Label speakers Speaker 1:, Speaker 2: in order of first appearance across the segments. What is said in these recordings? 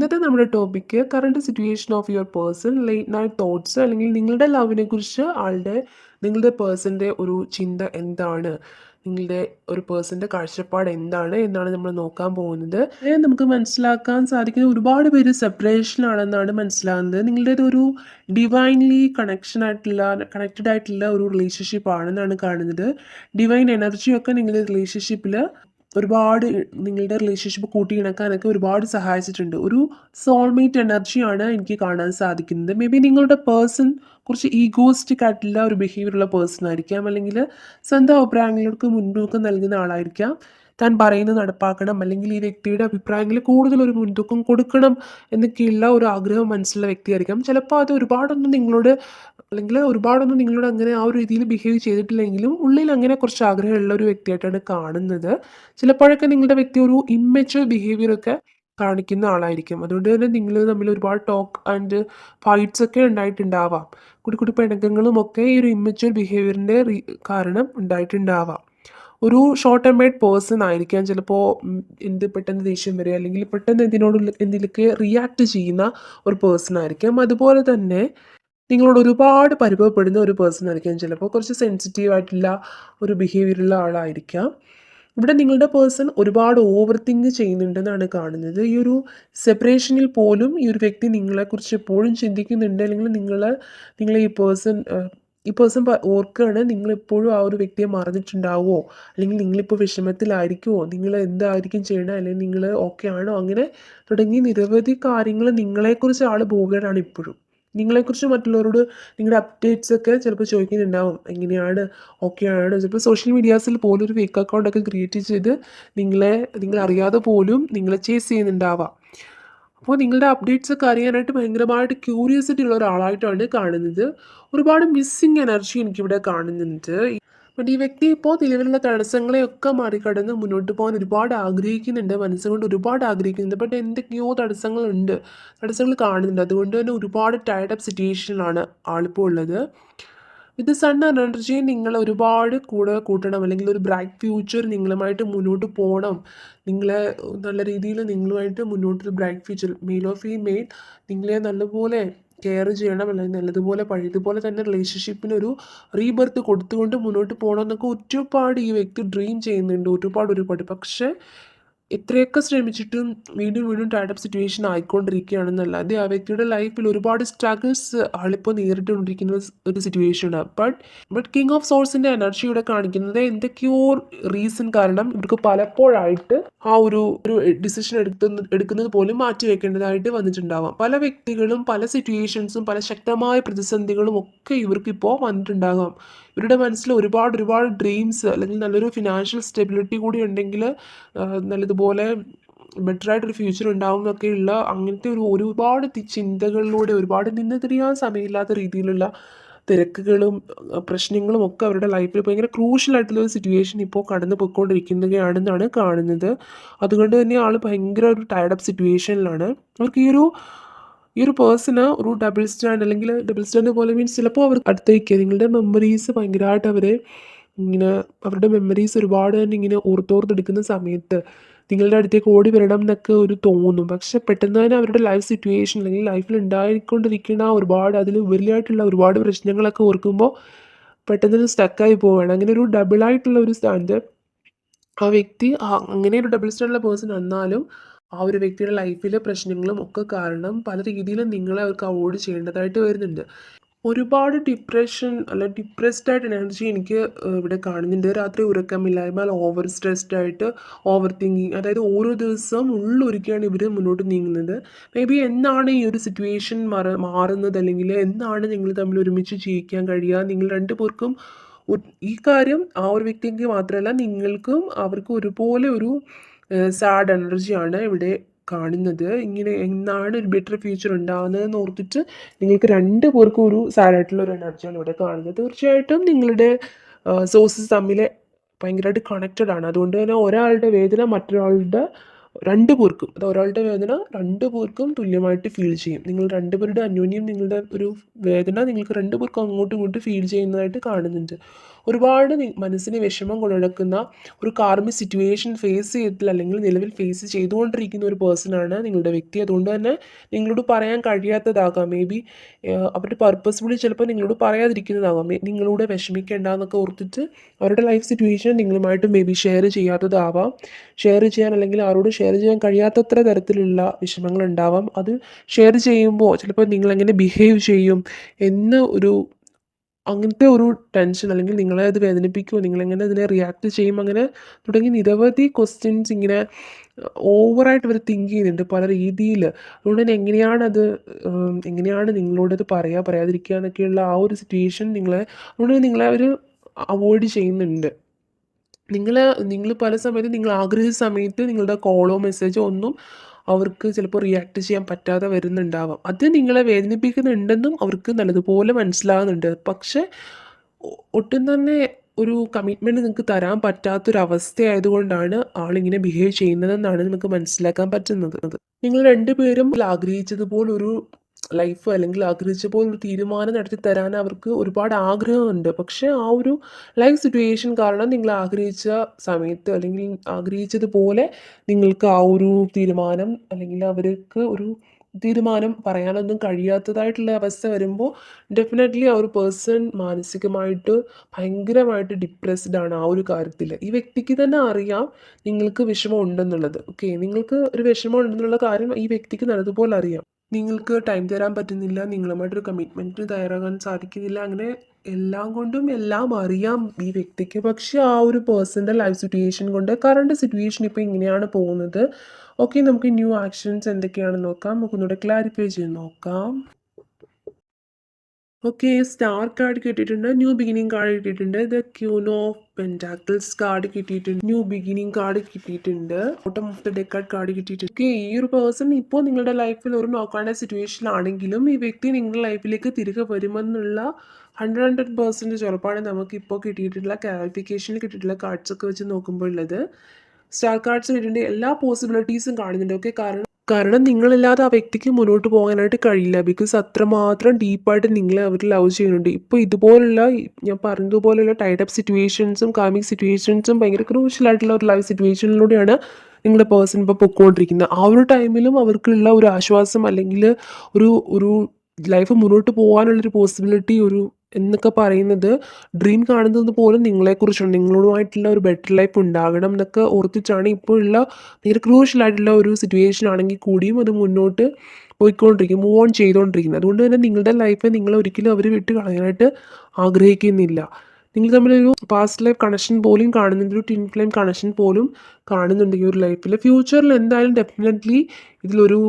Speaker 1: ഇന്നത്തെ നമ്മുടെ topic current situation of your person late night thoughts അല്ലെങ്കിൽ നിങ്ങളുടെ ലവിനെ കുറിച്ച് ആളുടെ നിങ്ങളുടെ പേഴ്സന്റെ ഒരു ചിന്ത എന്താണ്? നിങ്ങളുടെ ഒരു പേഴ്സന്റെ കാഴ്ചപ്പാട് എന്താണ് എന്നാണ് നമ്മൾ നോക്കാൻ പോകുന്നത്. നമുക്ക് മനസ്സിലാക്കാൻ സാധിക്കുന്ന ഒരുപാട് പേര് സെപ്പറേഷനാണെന്നാണ് മനസ്സിലാകുന്നത്. നിങ്ങളുടെ ഒരു ഡിവൈൻലി കണക്ഷൻ ആയിട്ടുള്ള കണക്റ്റഡ് ആയിട്ടുള്ള ഒരു റിലേഷൻഷിപ്പ് ആണെന്നാണ് കാണുന്നത്. ഡിവൈൻ എനർജിയൊക്കെ നിങ്ങളുടെ റിലേഷൻഷിപ്പിൽ ഒരുപാട് നിങ്ങളുടെ റിലേഷൻഷിപ്പ് കൂട്ടിയിണക്കാനൊക്കെ ഒരുപാട് സഹായിച്ചിട്ടുണ്ട്. ഒരു സോൾമേറ്റ് എനർജിയാണ് എനിക്ക് കാണാൻ സാധിക്കുന്നത്. മേ ബി നിങ്ങളുടെ പേഴ്സൺ കുറച്ച് ഈഗോസ്റ്റിക് ആയിട്ടുള്ള ഒരു ബിഹേവിയർ ഉള്ള പേഴ്സൺ ആയിരിക്കാം. അല്ലെങ്കിൽ സ്വന്തം അഭിപ്രായങ്ങൾക്ക് മുൻതൂക്കം നൽകുന്ന ആളായിരിക്കാം. താൻ പറയുന്നത് നടപ്പാക്കണം. അല്ലെങ്കിൽ ഈ വ്യക്തിയുടെ അഭിപ്രായങ്ങളിൽ കൂടുതൽ ഒരു മുൻതൂക്കം കൊടുക്കണം എന്നൊക്കെയുള്ള ഒരു ആഗ്രഹം മനസ്സിലുള്ള വ്യക്തിയായിരിക്കാം. ചിലപ്പോൾ അത് ഒരുപാടൊന്നും നിങ്ങളോട് അല്ലെങ്കിൽ ഒരുപാടൊന്നും നിങ്ങളോട് അങ്ങനെ ആ ഒരു രീതിയിൽ ബിഹേവ് ചെയ്തിട്ടില്ലെങ്കിലും ഉള്ളിൽ അങ്ങനെ കുറച്ച് ആഗ്രഹമുള്ള ഒരു വ്യക്തിയായിട്ടാണ് കാണുന്നത്. ചിലപ്പോഴൊക്കെ നിങ്ങളുടെ വ്യക്തി ഒരു ഇമ്മച്ചുവർ ബിഹേവിയറൊക്കെ കാണിക്കുന്ന ആളായിരിക്കും. അതുകൊണ്ട് തന്നെ നിങ്ങൾ തമ്മിൽ ഒരുപാട് ടോക്ക് ആൻഡ് ഫൈറ്റ്സ് ഒക്കെ ഉണ്ടായിട്ടുണ്ടാവാം. കുടി കുടി പിണക്കങ്ങളും ഒക്കെ ഈ ഒരു ഇമ്മച്ചുവർ ബിഹേവിയറിന്റെ കാരണം ഉണ്ടായിട്ടുണ്ടാവാം. ഒരു ഷോർട്ട് ടെമ്പേർഡ് പേഴ്സൺ ആയിരിക്കാം. ചിലപ്പോൾ എന്ത് പെട്ടെന്ന് ദേഷ്യം വരിക അല്ലെങ്കിൽ പെട്ടെന്ന് ഇതിനോട് എന്തിലൊക്കെ റിയാക്ട് ചെയ്യുന്ന ഒരു പേഴ്സൺ ആയിരിക്കാം. അതുപോലെ തന്നെ നിങ്ങളോട് ഒരുപാട് പരിഭവപ്പെടുന്ന ഒരു പേഴ്സൺ ആയിരിക്കാം. ചിലപ്പോൾ കുറച്ച് സെൻസിറ്റീവ് ആയിട്ടുള്ള ഒരു ബിഹേവിയറുള്ള ആളായിരിക്കാം. ഇവിടെ നിങ്ങളുടെ പേഴ്സൺ ഒരുപാട് ഓവർ തിങ്ക് ചെയ്യുന്നുണ്ടെന്നാണ് കാണുന്നത്. ഈ ഒരു സെപ്പറേഷനിൽ പോലും ഈ ഒരു വ്യക്തി നിങ്ങളെക്കുറിച്ച് എപ്പോഴും ചിന്തിക്കുന്നുണ്ട്. അല്ലെങ്കിൽ നിങ്ങൾ നിങ്ങളെ ഈ പേഴ്സൺ ഈ പേഴ്സൺ ഓർക്കുകയാണ് നിങ്ങളെപ്പോഴും ആ ഒരു വ്യക്തിയെ മറന്നിട്ടുണ്ടാവുമോ അല്ലെങ്കിൽ നിങ്ങളിപ്പോൾ വിഷമത്തിലായിരിക്കുമോ നിങ്ങൾ എന്തായിരിക്കും ചെയ്യണം? അല്ലെങ്കിൽ നിങ്ങൾ ഓക്കെ ആണോ? അങ്ങനെ തുടങ്ങി നിരവധി കാര്യങ്ങൾ നിങ്ങളെക്കുറിച്ച് ആൾ പോവുകയാണ് ഇപ്പോഴും. നിങ്ങളെക്കുറിച്ച് മറ്റുള്ളവരോട് നിങ്ങളുടെ അപ്ഡേറ്റ്സ് ഒക്കെ ചിലപ്പോൾ ചോദിക്കുന്നുണ്ടാവും. എങ്ങനെയാണ് ഓക്കെ ആണ്? ചിലപ്പോൾ സോഷ്യൽ മീഡിയാസിൽ പോലും ഒരു ഫേക്ക് അക്കൗണ്ടൊക്കെ ക്രിയേറ്റ് ചെയ്ത് നിങ്ങളെ നിങ്ങളറിയാതെ പോലും നിങ്ങളെ ചേസ് ചെയ്യുന്നുണ്ടാവാം. അപ്പോൾ നിങ്ങളുടെ അപ്ഡേറ്റ്സ് ഒക്കെ അറിയാനായിട്ട് ഭയങ്കരമായിട്ട് ക്യൂരിയോസിറ്റി ഉള്ള ഒരാളായിട്ടാണ് കാണുന്നത്. ഒരുപാട് മിസ്സിങ് എനർജി എനിക്കിവിടെ കാണുന്നുണ്ട്. ബട്ട് ഈ വ്യക്തി ഇപ്പോൾ നിലവിലുള്ള തടസ്സങ്ങളെയൊക്കെ മറികടന്ന് മുന്നോട്ട് പോകാൻ ഒരുപാട് ആഗ്രഹിക്കുന്നുണ്ട്. മനസ്സുകൊണ്ട് ഒരുപാട് ആഗ്രഹിക്കുന്നുണ്ട്. ബട്ട് എന്തൊക്കെയോ തടസ്സങ്ങളുണ്ട്. തടസ്സങ്ങൾ കാണുന്നുണ്ട്. അതുകൊണ്ട് തന്നെ ഒരുപാട് ടയർഡ് അപ്പ് സിറ്റുവേഷനിലാണ് ആളിപ്പോൾ ഉള്ളത്. ഇത് സൺ എനർജി നിങ്ങൾ ഒരുപാട് കൂടെ കൂട്ടണം. അല്ലെങ്കിൽ ഒരു ബ്രൈറ്റ് ഫ്യൂച്ചർ നിങ്ങളുമായിട്ട് മുന്നോട്ട് പോകണം. നിങ്ങളെ നല്ല രീതിയിൽ നിങ്ങളുമായിട്ട് മുന്നോട്ട് ഒരു bright future male of female നിങ്ങളെ നല്ലപോലെ കെയർ ചെയ്യണം. അല്ലെങ്കിൽ നല്ലതുപോലെ പഴയതുപോലെ തന്നെ റിലേഷൻഷിപ്പിനൊരു റീബർത്ത് കൊടുത്തുകൊണ്ട് മുന്നോട്ട് പോകണം എന്നൊക്കെ ഒരുപാട് ഈ വ്യക്തി ഡ്രീം ചെയ്യുന്നുണ്ട്. ഒരുപാട് ഒരുപാട് പക്ഷേ എത്രയൊക്കെ ശ്രമിച്ചിട്ടും വീണ്ടും വീണ്ടും ടൈഡപ്പ് സിറ്റുവേഷൻ ആയിക്കൊണ്ടിരിക്കുകയാണെന്നല്ലാതെ ആ വ്യക്തിയുടെ ലൈഫിൽ ഒരുപാട് സ്ട്രഗിൾസ് ആളിപ്പോൾ നേരിട്ടുകൊണ്ടിരിക്കുന്ന ഒരു സിറ്റുവേഷനാണ് ബട്ട് ബട്ട് കിങ് ഓഫ് സോഴ്സിന്റെ എനർജി ഇവിടെ കാണിക്കുന്നത് എന്തൊക്കെയോ റീസൺ കാരണം ഇവർക്ക് പലപ്പോഴായിട്ട് ആ ഒരു ഒരു ഡിസിഷൻ എടുക്കുന്ന എടുക്കുന്നത് പോലും മാറ്റി വെക്കേണ്ടതായിട്ട് വന്നിട്ടുണ്ടാവാം. പല വ്യക്തികളും പല സിറ്റുവേഷൻസും പല ശക്തമായ പ്രതിസന്ധികളും ഒക്കെ ഇവർക്കിപ്പോൾ വന്നിട്ടുണ്ടാകാം. ഇവരുടെ മനസ്സിൽ ഒരുപാട് ഒരുപാട് ഡ്രീംസ് അല്ലെങ്കിൽ നല്ലൊരു ഫിനാൻഷ്യൽ സ്റ്റെബിലിറ്റി കൂടി ഉണ്ടെങ്കിൽ നല്ലതുപോലെ ബെറ്റർ ആയിട്ടൊരു ഫ്യൂച്ചർ ഉണ്ടാവും എന്നൊക്കെയുള്ള അങ്ങനത്തെ ഒരു ഒരുപാട് ചിന്തകളിലൂടെ ഒരുപാട് നിന്ന് തിരിയാൻ സമയമില്ലാത്ത രീതിയിലുള്ള തിരക്കുകളും പ്രശ്നങ്ങളും ഒക്കെ അവരുടെ ലൈഫിൽ ഭയങ്കര ക്രൂഷ്യൽ ആയിട്ടുള്ള ഒരു സിറ്റുവേഷൻ ഇപ്പോൾ കടന്നു പോയിക്കൊണ്ടിരിക്കുന്നതാണെന്നാണ് കാണുന്നത്. അതുകൊണ്ട് തന്നെ ആൾ ഭയങ്കര ഒരു ടയർഡപ്പ് സിറ്റുവേഷനിലാണ് അവർക്ക് ഈ ഒരു ഈ ഒരു പേഴ്സണ് ഒരു ഡബിൾ സ്റ്റാൻഡ് അല്ലെങ്കിൽ ഡബിൾ സ്റ്റാൻഡ് പോലെ മീൻസ് ചിലപ്പോൾ അവർ അടുത്തേക്ക് നിങ്ങളുടെ മെമ്മറീസ് ഭയങ്കരമായിട്ട് അവരെ ഇങ്ങനെ അവരുടെ മെമ്മറീസ് ഒരുപാട് തന്നെ ഇങ്ങനെ ഓർത്തോർത്തെടുക്കുന്ന സമയത്ത് നിങ്ങളുടെ അടുത്തേക്ക് ഓടി വരണം എന്നൊക്കെ ഒരു തോന്നും. പക്ഷെ പെട്ടെന്ന് തന്നെ അവരുടെ ലൈഫ് സിറ്റുവേഷൻ അല്ലെങ്കിൽ ലൈഫിൽ ഉണ്ടായിക്കൊണ്ടിരിക്കുന്ന ഒരുപാട് അതിൽ ഉപരിയായിട്ടുള്ള ഒരുപാട് പ്രശ്നങ്ങളൊക്കെ ഓർക്കുമ്പോൾ പെട്ടെന്ന് സ്റ്റക്കായി പോവുകയാണ്. അങ്ങനെ ഒരു ഡബിൾ ആയിട്ടുള്ള ഒരു സ്റ്റാൻഡ് ആ വ്യക്തി അങ്ങനെ ഒരു ഡബിൾ സ്റ്റാൻഡുള്ള പേഴ്സൺ എന്നാലും ആ ഒരു വ്യക്തിയുടെ ലൈഫിലെ പ്രശ്നങ്ങളും ഒക്കെ കാരണം പല രീതിയിലും നിങ്ങളെ അവർക്ക് അവോയ്ഡ് ചെയ്യേണ്ടതായിട്ട് വരുന്നുണ്ട്. ഒരുപാട് ഡിപ്രഷൻ അല്ല ഡിപ്രസ്ഡ് ആയിട്ട് എനർജി എനിക്ക് ഇവിടെ കാണുന്നുണ്ട്. രാത്രി ഉറക്കമില്ലായ്മ ഓവർ സ്ട്രെസ്ഡ് ആയിട്ട് ഓവർ തിങ്കിങ് അതായത് ഓരോ ദിവസവും ഉള്ളൊരുക്കിയാണ് ഇവർ മുന്നോട്ട് നീങ്ങുന്നത്. മേ ബി എന്നാണ് ഈ ഒരു സിറ്റുവേഷൻ മാറ മാറുന്നത് അല്ലെങ്കിൽ എന്നാണ് നിങ്ങൾ തമ്മിൽ ഒരുമിച്ച് ജീവിക്കാൻ കഴിയുക? നിങ്ങൾ രണ്ടു പേർക്കും ഈ കാര്യം ആ ഒരു വ്യക്തിക്ക് മാത്രമല്ല നിങ്ങൾക്കും അവർക്കും ഒരുപോലെ ഒരു സാഡ് എനർജിയാണ് ഇവിടെ കാണുന്നത്. ഇങ്ങനെ എന്നാണ് ഒരു ബെറ്റർ ഫ്യൂച്ചർ ഉണ്ടാകുന്നതെന്ന് ഓർത്തിട്ട് നിങ്ങൾക്ക് രണ്ട് പേർക്കും ഒരു സാഡായിട്ടുള്ള ഒരു എനർജിയാണ് ഇവിടെ കാണുന്നത്. തീർച്ചയായിട്ടും നിങ്ങളുടെ സോഴ്സസ് തമ്മിൽ ഭയങ്കരമായിട്ട് കണക്റ്റഡ് ആണ്. അതുകൊണ്ട് തന്നെ ഒരാളുടെ വേദന മറ്റൊരാളുടെ രണ്ട് പേർക്കും അത് ഒരാളുടെ വേദന രണ്ട് പേർക്കും തുല്യമായിട്ട് ഫീൽ ചെയ്യും. നിങ്ങൾ രണ്ടുപേരുടെ അന്യോന്യം നിങ്ങളുടെ ഒരു വേദന നിങ്ങൾക്ക് രണ്ട് പേർക്കും അങ്ങോട്ടും ഇങ്ങോട്ടും ഫീൽ ചെയ്യുന്നതായിട്ട് കാണുന്നുണ്ട്. ഒരുപാട് മനസ്സിന് വിഷമം കൊണ്ടുനടക്കുന്ന ഒരു കാർമിക് സിറ്റുവേഷൻ ഫേസ് ചെയ്തിട്ടില്ല അല്ലെങ്കിൽ നിലവിൽ ഫേസ് ചെയ്തുകൊണ്ടിരിക്കുന്ന ഒരു പേഴ്സണാണ് നിങ്ങളുടെ വ്യക്തി. അതുകൊണ്ട് തന്നെ നിങ്ങളോട് പറയാൻ കഴിയാത്തതാകാം. മേ ബി അവരുടെ പർപ്പസ്ഫുള്ളി ചിലപ്പോൾ നിങ്ങളോട് പറയാതിരിക്കുന്നതാകാം. നിങ്ങളോട് വിഷമിക്കേണ്ട എന്നൊക്കെ ഓർത്തിട്ട് അവരുടെ ലൈഫ് സിറ്റുവേഷൻ നിങ്ങളുമായിട്ട് മേ ബി ഷെയർ ചെയ്യാത്തതാവാം. ഷെയർ ചെയ്യാൻ അല്ലെങ്കിൽ ആരോട് ഷെയർ ചെയ്യാൻ കഴിയാത്തത്ര തരത്തിലുള്ള വിഷമങ്ങൾ ഉണ്ടാവാം അത് ഷെയർ ചെയ്യുമ്പോൾ ചിലപ്പോൾ നിങ്ങൾ എങ്ങനെ ബിഹേവ് ചെയ്യും എന്ന് ഒരു അങ്ങനത്തെ ഒരു ടെൻഷൻ അല്ലെങ്കിൽ നിങ്ങളെ അത് വേദനിപ്പിക്കുമോ നിങ്ങളെങ്ങനെ അതിനെ റിയാക്ട് ചെയ്യും അങ്ങനെ തുടങ്ങി നിരവധി ക്വസ്റ്റ്യൻസ് ഇങ്ങനെ ഓവറായിട്ട് അവർ തിങ്ക് ചെയ്യുന്നുണ്ട് പല രീതിയിൽ അതുകൊണ്ട് തന്നെ എങ്ങനെയാണ് അത് എങ്ങനെയാണ് എങ്ങനെയാണ് നിങ്ങളോടത് പറയുക പറയാതിരിക്കുക എന്നൊക്കെയുള്ള ആ ഒരു സിറ്റുവേഷൻ നിങ്ങളെ അതുകൊണ്ട് നിങ്ങളെ അവർ അവോയ്ഡ് ചെയ്യുന്നുണ്ട്. നിങ്ങൾ നിങ്ങൾ പല സമയത്തും നിങ്ങൾ ആഗ്രഹിച്ച സമയത്ത് നിങ്ങളുടെ കോളോ മെസ്സേജോ ഒന്നും അവർക്ക് ചിലപ്പോൾ റിയാക്ട് ചെയ്യാൻ പറ്റാതെ വരുന്നുണ്ടാവാം. അത് നിങ്ങളെ വേദനിപ്പിക്കുന്നുണ്ടെന്നും അവർക്ക് നല്ലതുപോലെ മനസ്സിലാകുന്നുണ്ട് പക്ഷേ ഒട്ടും തന്നെ ഒരു കമ്മിറ്റ്മെന്റ് നിങ്ങൾക്ക് തരാൻ പറ്റാത്തൊരവസ്ഥയായതുകൊണ്ടാണ് ആളിങ്ങനെ ബിഹേവ് ചെയ്യുന്നതെന്നാണ് നമുക്ക് മനസ്സിലാക്കാൻ പറ്റുന്നത്. നിങ്ങൾ രണ്ടുപേരും ആഗ്രഹിച്ചതുപോലൊരു ലൈഫ് അല്ലെങ്കിൽ ആഗ്രഹിച്ച പോലെ ഒരു തീരുമാനം നടത്തി തരാൻ അവർക്ക് ഒരുപാട് ആഗ്രഹമുണ്ട്. പക്ഷേ ആ ഒരു ലൈഫ് സിറ്റുവേഷൻ കാരണം നിങ്ങൾ ആഗ്രഹിച്ച സമയത്ത് അല്ലെങ്കിൽ ആഗ്രഹിച്ചതുപോലെ നിങ്ങൾക്ക് ആ ഒരു തീരുമാനം അല്ലെങ്കിൽ അവർക്ക് ഒരു തീരുമാനം പറയാനൊന്നും കഴിയാത്തതായിട്ടുള്ള അവസ്ഥ വരുമ്പോൾ ഡെഫിനറ്റ്ലി ആ ഒരു പേഴ്സൺ മാനസികമായിട്ട് ഭയങ്കരമായിട്ട് ഡിപ്രസ്ഡ് ആണ് ആ ഒരു കാര്യത്തിൽ ഈ വ്യക്തിക്ക് തന്നെ അറിയാം നിങ്ങൾക്ക് വിഷമം ഉണ്ടെന്നുള്ളത്. ഓക്കെ നിങ്ങൾക്ക് ഒരു വിഷമം ഉണ്ടെന്നുള്ള കാര്യം ഈ വ്യക്തിക്ക് നല്ലതുപോലെ അറിയാം. നിങ്ങൾക്ക് ടൈം തരാൻ പറ്റുന്നില്ല നിങ്ങളുമായിട്ടൊരു കമ്മിറ്റ്മെന്റിന് തയ്യാറാകാൻ സാധിക്കുന്നില്ല അങ്ങനെ എല്ലാം കൊണ്ടും എല്ലാം അറിയാം ഈ വ്യക്തിക്ക്. പക്ഷേ ആ ഒരു പേഴ്സന്റെ ലൈഫ് സിറ്റുവേഷൻ കൊണ്ട് കറണ്ട് സിറ്റുവേഷൻ ഇപ്പോൾ ഇങ്ങനെയാണ് പോകുന്നത്. ഓക്കെ നമുക്ക് ന്യൂ ആക്ഷൻസ് എന്തൊക്കെയാണെന്ന് നോക്കാം. നമുക്ക് ഒന്നുകൂടെ ക്ലാരിഫൈ ചെയ്ത് നോക്കാം. ഓക്കെ സ്റ്റാർ കാർഡ് കിട്ടിയിട്ടുണ്ട്. ന്യൂ ബിഗിനിങ് കാർഡ് കിട്ടിയിട്ടുണ്ട്. The queen of pentacles card കിട്ടിയിട്ടുണ്ട്. ന്യൂ ബിഗിനിങ് കാർഡ് കിട്ടിയിട്ടുണ്ട്. ഓട്ടം ഓഫ് ദ ഡെക്കാർഡ് കാർഡ് കിട്ടിയിട്ടുണ്ട്. ഓക്കെ ഈ ഒരു പേഴ്സൺ ഇപ്പോൾ നിങ്ങളുടെ ലൈഫിൽ ഒരു നോക്കാണ്ട സിറ്റുവേഷൻ ആണെങ്കിലും ഈ വ്യക്തി നിങ്ങളുടെ ലൈഫിലേക്ക് തിരികെ വരുമെന്നുള്ള ഹൺഡ്രഡ് ഹൺഡ്രഡ് പെർസെന്റേജ് ഉറപ്പാണ് നമുക്ക് ഇപ്പോൾ കിട്ടിയിട്ടുള്ള ക്ലാരിഫിക്കേഷനിൽ കിട്ടിയിട്ടുള്ള കാർഡ്സ് ഒക്കെ വെച്ച് നോക്കുമ്പോൾ ഉള്ളത്. സ്റ്റാർ കാർഡ്സ് കിട്ടിയിട്ട് എല്ലാ പോസിബിലിറ്റീസും കാണുന്നുണ്ട്. ഓക്കെ കാരണം കാരണം നിങ്ങളില്ലാതെ ആ വ്യക്തിക്ക് മുന്നോട്ട് പോകാനായിട്ട് കഴിയില്ല. ബിക്കോസ് അത്രമാത്രം ഡീപ്പായിട്ട് നിങ്ങളെ അവർ ലവ് ചെയ്യുന്നുണ്ട്. ഇപ്പോൾ ഇതുപോലുള്ള ഞാൻ പറഞ്ഞതുപോലെയുള്ള ടൈഡപ്പ് സിറ്റുവേഷൻസും കാമിക് സിറ്റുവേഷൻസും ഭയങ്കര ക്രൂഷ്യലായിട്ടുള്ള ഒരു ലൈവ് സിറ്റുവേഷനിലൂടെയാണ് നിങ്ങളുടെ പേഴ്സൺ ഇപ്പോൾ പൊക്കോണ്ടിരിക്കുന്നത്. ആ ഒരു ടൈമിലും അവർക്കുള്ള ഒരു ആശ്വാസം അല്ലെങ്കിൽ ഒരു ഒരു ലൈഫ് മുന്നോട്ട് പോകാനുള്ളൊരു പോസിബിലിറ്റി ഒരു എന്നൊക്കെ പറയുന്നത് ഡ്രീം കാണുന്നത് പോലും നിങ്ങളെക്കുറിച്ചാണ്. നിങ്ങളുമായിട്ടുള്ള ഒരു ബെറ്റർ ലൈഫ് ഉണ്ടാകണം എന്നൊക്കെ ഓർത്തിച്ചാണ് ഇപ്പോഴുള്ള ഭയങ്കര ക്രൂഷ്യൽ ആയിട്ടുള്ള ഒരു സിറ്റുവേഷൻ ആണെങ്കിൽ കൂടിയും അത് മുന്നോട്ട് പോയിക്കൊണ്ടിരിക്കും മൂവ് ഓൺ ചെയ്തുകൊണ്ടിരിക്കുന്നത് അതുകൊണ്ട് തന്നെ നിങ്ങളുടെ ലൈഫ് നിങ്ങൾ ഒരിക്കലും അവർ വിട്ട് കളയാനായിട്ട് ആഗ്രഹിക്കുന്നില്ല. നിങ്ങൾ തമ്മിലൊരു പാസ്റ്റ് ലൈഫ് കണക്ഷൻ പോലും കാണുന്നുണ്ട് ഒരു ടിൻ ഫ്ലെയിം കണക്ഷൻ പോലും കാണുന്നുണ്ട് ഈ ഒരു ലൈഫിൽ ഫ്യൂച്ചറിൽ എന്തായാലും ഡെഫിനറ്റ്ലി ഇതിലൊരു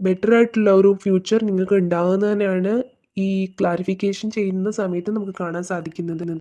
Speaker 1: ബെറ്റർ ആയിട്ടുള്ള ഒരു ഫ്യൂച്ചർ നിങ്ങൾക്ക് ഉണ്ടാകുന്നത് തന്നെയാണ് ഈ ക്ലാരിഫിക്കേഷൻ ചെയ്യുന്ന സമയത്ത് നമുക്ക് കാണാൻ സാധിക്കുന്നത്